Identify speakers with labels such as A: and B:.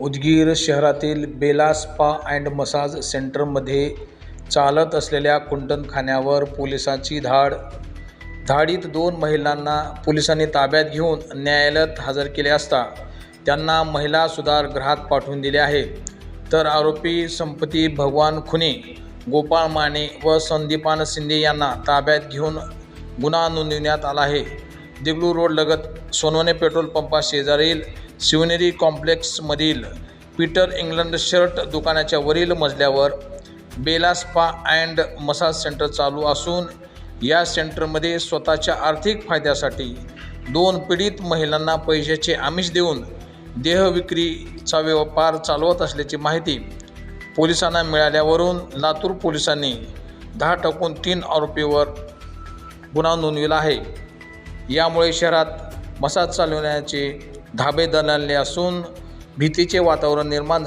A: उदगीर शहरातील Bela spa and massage सेंटरमध्ये चालत असलेल्या कुंटनखान्यावर पोलिसांची धाड. धाडीत दोन महिलांना पोलिसांनी ताब्यात घेऊन न्यायालयात हजर केले असता त्यांना महिला सुधारगृहात पाठवून दिले आहे. तर आरोपी संपती भगवान खुने गोपाळ माने व संदीपान शिंदे यांना ताब्यात घेऊन गुन्हा नोंदविण्यात आला आहे. देगलू रोड लगत सोनवणे पेट्रोल पंपा शेजारील शिवनेरी कॉम्प्लेक्समधील पीटर इंग्लंड शर्ट दुकानाच्या वरील मजल्यावर Bella spa and massage centre चालू असून या सेंटरमध्ये स्वतःच्या आर्थिक फायद्यासाठी दोन पीडित महिलांना पैशाचे आमिष देऊन देहविक्रीचा व्यापार चालवत असल्याची माहिती पोलिसांना मिळाल्यावरून लातूर पोलिसांनी दहा टाकून तीन आरोपीवर गुन्हा नोंदविला आहे. यामुळे शहरात मसाज चालवण्याचे धाबे दणाणले असून भीतीचे वातावरण निर्माण झाले.